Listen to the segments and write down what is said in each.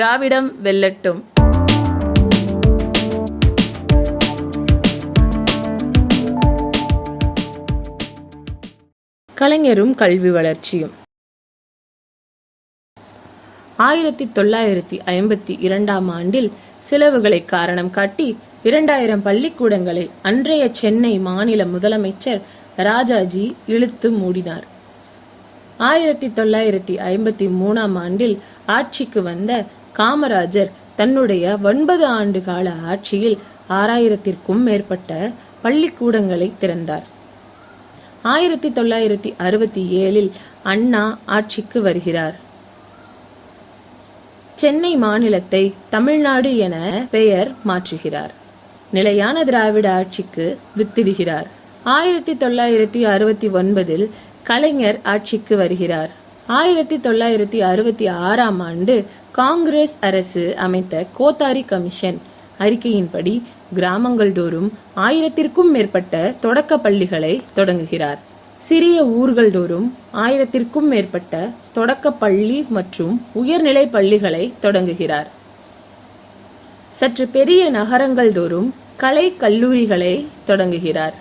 திராவிடம் வெல்லட்டும். கலைஞரும் கல்வி வளர்ச்சியும். ஆயிரத்தி தொள்ளாயிரத்தி ஐம்பத்தி இரண்டாம் ஆண்டில் செலவுகளை காரணம் காட்டி இரண்டாயிரம் பள்ளிக்கூடங்களை அன்றைய சென்னை மாநில முதலமைச்சர் ராஜாஜி இழுத்து மூடினார். ஆயிரத்தி தொள்ளாயிரத்தி ஐம்பத்தி மூணாம் ஆண்டில் ஆட்சிக்கு வந்த காமராஜர் தன்னுடைய ஒன்பது ஆண்டு கால ஆட்சியில் ஆறாயிரத்திற்கும் மேற்பட்ட பள்ளிக்கூடங்களை திறந்தார். ஆயிரத்தி தொள்ளாயிரத்தி அறுபத்தி ஏழில் அண்ணா ஆட்சிக்கு வருகிறார். சென்னை மாநிலத்தை தமிழ்நாடு என பெயர் மாற்றுகிறார். நிலையான திராவிட ஆட்சிக்கு வித்திடுகிறார். ஆயிரத்தி தொள்ளாயிரத்தி அறுபத்தி ஒன்பதில் கலைஞர் ஆட்சிக்கு வருகிறார். ஆயிரத்தி தொள்ளாயிரத்தி அறுபத்தி ஆறாம் ஆண்டு காங்கிரஸ் அரசு அமைத்த கோத்தாரி கமிஷன். அறிக்கையின்படி கிராமங்கள் தோறும் ஆயிரத்திற்கும் மேற்பட்ட தொடக்க பள்ளிகளை தொடங்குகிறார். சிறிய ஊர்கள் தோறும் ஆயிரத்திற்கும் மேற்பட்ட தொடக்க பள்ளி மற்றும் உயர்நிலை பள்ளிகளை தொடங்குகிறார். சற்று பெரிய நகரங்கள் தோறும் கலை கல்லூரிகளை தொடங்குகிறார்.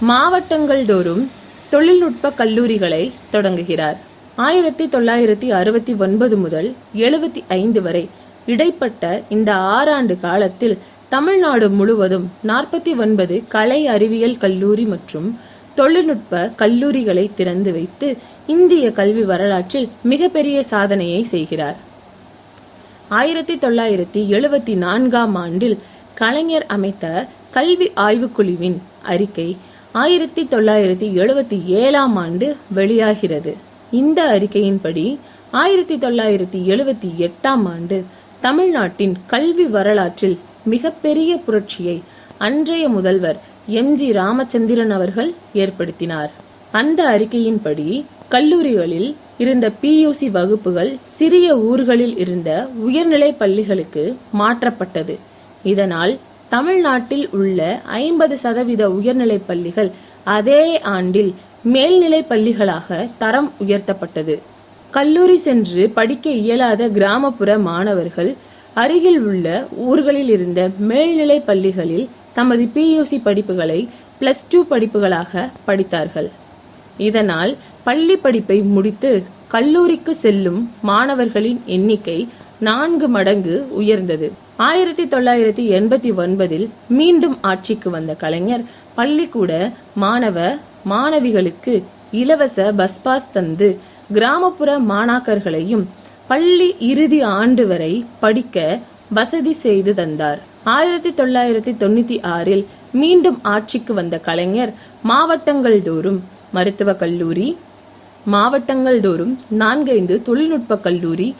மாவட்டங்கள் தோறும் தொழில்நுட்ப கல்லூரிகளை தொடங்குகிறார். ஆயிரத்தி தொள்ளாயிரத்தி அறுபத்தி ஒன்பது முதல் எழுபத்தி ஐந்து வரை இடைப்பட்ட இந்த ஆறாண்டு காலத்தில் தமிழ்நாடு முழுவதும் நாற்பத்தி ஒன்பது கலை அறிவியல் கல்லூரி மற்றும் தொழில்நுட்ப கல்லூரிகளை திறந்து வைத்து இந்திய கல்வி வரலாற்றில் மிகப்பெரிய சாதனையை செய்கிறார். ஆயிரத்தி தொள்ளாயிரத்தி எழுபத்தி நான்காம் ஆண்டில் கலைஞர் அமைத்த கல்வி ஆய்வுக்குழுவின் அறிக்கை ஆயிரத்தி தொள்ளாயிரத்தி எழுபத்தி ஏழாம் ஆண்டு வெளியாகிறது. இந்த அறிக்கையின்படி ஆயிரத்தி தொள்ளாயிரத்தி எழுபத்தி எட்டாம் ஆண்டு தமிழ்நாட்டின் கல்வி வரலாற்றில் மிகப்பெரிய புரட்சியை அன்றைய முதல்வர் எம். ஜி. ராமச்சந்திரன் அவர்கள் ஏற்படுத்தினார். அந்த அறிக்கையின்படி கல்லூரிகளில் இருந்த பியூசி வகுப்புகள் சிறிய ஊர்களில் இருந்த உயர்நிலை பள்ளிகளுக்கு மாற்றப்பட்டது. இதனால் தமிழ்நாட்டில் உள்ள ஐம்பது சதவீத உயர்நிலை பள்ளிகள் அதே ஆண்டில் மேல்நிலை பள்ளிகளாக தரம் உயர்த்தப்பட்டது. கல்லூரி சென்று படிக்க இயலாத கிராமப்புற மாணவர்கள் அருகில் உள்ள ஊர்களில் இருந்த மேல்நிலை பள்ளிகளில் தமது பியூசி படிப்புகளை பிளஸ் டூ படிப்புகளாக படித்தார்கள். இதனால் பள்ளி படிப்பை முடித்து கல்லூரிக்கு செல்லும் மாணவர்களின் எண்ணிக்கை நான்கு மடங்கு உயர்ந்தது. ஆயிரத்தி தொள்ளாயிரத்தி எண்பத்தி ஒன்பதில் மீண்டும் ஆட்சிக்கு வந்த கலைஞர் பள்ளிக்கூட மாணவ மாணவிகளுக்கு இலவச பஸ் பாஸ் தந்து கிராமப்புற மாணாக்கர்களையும் பள்ளி இறுதி ஆண்டு வரை படிக்க வசதி செய்து தந்தார். ஆயிரத்தி தொள்ளாயிரத்தி தொண்ணூத்தி ஆறில் மீண்டும் ஆட்சிக்கு வந்த கலைஞர் மாவட்டங்கள் தோறும் மருத்துவக் கல்லூரி மாவட்டங்கள் தோறும் நான்கைந்து தொழில்நுட்ப கல்லூரி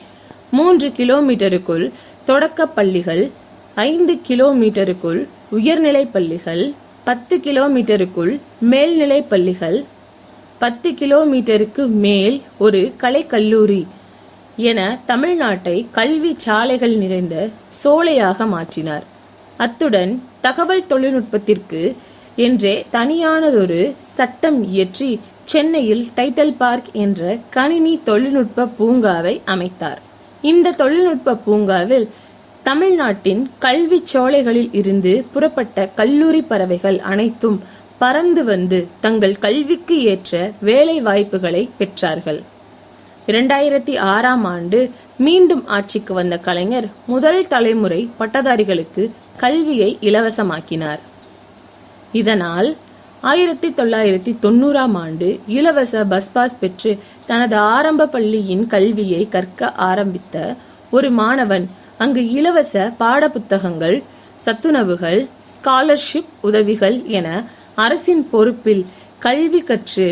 மூன்று கிலோமீட்டருக்குள் தொடக்கப் பள்ளிகள் ஐந்து கிலோமீட்டருக்குள் உயர்நிலைப் பள்ளிகள் பத்து கிலோமீட்டருக்குள் மேல்நிலைப் பள்ளிகள் பத்து கிலோமீட்டருக்கு மேல் ஒரு கலைக்கல்லூரி என தமிழ்நாட்டை கல்வி சாலைகள் நிறைந்த சோலையாக மாற்றினார். அத்துடன் தகவல் தொழில்நுட்பத்திற்கு என்றே தனியானதொரு சட்டம் இயற்றி சென்னையில் டைட்டல் பார்க் என்ற கணினி தொழில்நுட்ப பூங்காவை அமைத்தார். இந்த தொழில்நுட்ப பூங்காவில் தமிழ்நாட்டின் கல்வி சோலைகளில் இருந்து புறப்பட்ட கல்லூரி பறவைகள் அனைத்தும் பறந்து வந்து தங்கள் கல்விக்கு ஏற்ற வேலை வாய்ப்புகளை பெற்றார்கள். இரண்டாயிரத்தி ஆறாம் ஆண்டு மீண்டும் ஆட்சிக்கு வந்த கலைஞர் முதல் தலைமுறை பட்டதாரிகளுக்கு கல்வியை இலவசமாக்கினார். இதனால் ஆயிரத்தி தொள்ளாயிரத்தி தொண்ணூறாம் ஆண்டு இலவச பஸ் பாஸ் பெற்று தனது ஆரம்ப பள்ளியின் கல்வியை கற்க ஆரம்பித்த ஒரு மாணவன் அங்கு இலவச பாடப்புத்தகங்கள் சத்துணவுகள் ஸ்காலர்ஷிப் உதவிகள் என அரசின் பொறுப்பில் கல்வி கற்று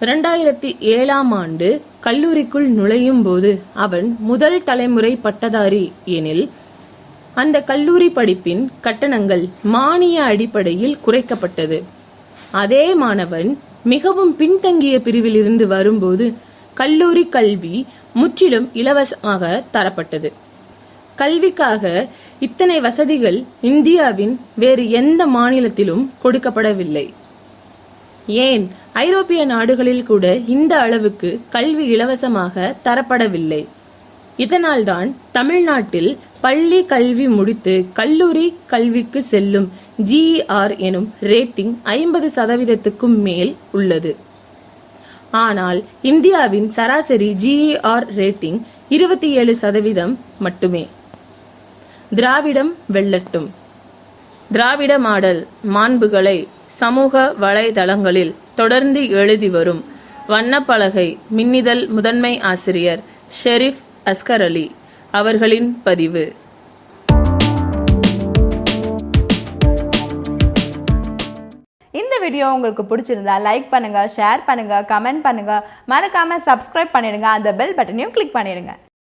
இரண்டாயிரத்தி ஏழாம் ஆண்டு கல்லூரிக்குள் நுழையும் போது அவன் முதல் தலைமுறை பட்டதாரி எனில் அந்த கல்லூரி படிப்பின் கட்டணங்கள் மானிய அடிப்படையில் குறைக்கப்பட்டது. அதே மாணவன் மிகவும் பின்தங்கிய பிரிவில் இருந்து வரும்போது கல்லூரி கல்வி முற்றிலும் இலவசமாக தரப்பட்டது. கல்விக்காக இத்தனை வசதிகள் இந்தியாவின் வேறு எந்த மாநிலத்திலும் கொடுக்கப்படவில்லை. ஏன்? ஐரோப்பிய நாடுகளில் கூட இந்த அளவுக்கு கல்வி இலவசமாக தரப்படவில்லை. இதனால்தான் தமிழ்நாட்டில் பள்ளி கல்வி முடித்து கல்லூரி கல்விக்கு செல்லும் ஜிஇஆர் எனும் ரேட்டிங் ஐம்பது சதவீதத்துக்கும் மேல் உள்ளது. ஆனால் இந்தியாவின் சராசரி ஜிஇஆர் ரேட்டிங் இருபத்தி ஏழு சதவீதம் மட்டுமே. திராவிடம் வெல்லட்டும். திராவிட மாடல் மாண்புகளை சமூக வலைதளங்களில் தொடர்ந்து எழுதி வரும் வண்ணப்பலகை மின்னிதழ் முதன்மை ஆசிரியர் ஷெரீப் அஸ்கர் அலி. அவர்களின் பதிவு. இந்த வீடியோ உங்களுக்கு பிடிச்சிருந்தா லைக் பண்ணுங்க ஷேர் பண்ணுங்க கமெண்ட் பண்ணுங்க. மறக்காம சப்ஸ்கிரைப் பண்ணிடுங்க. அந்த பெல் பட்டனையும் கிளிக் பண்ணிடுங்க.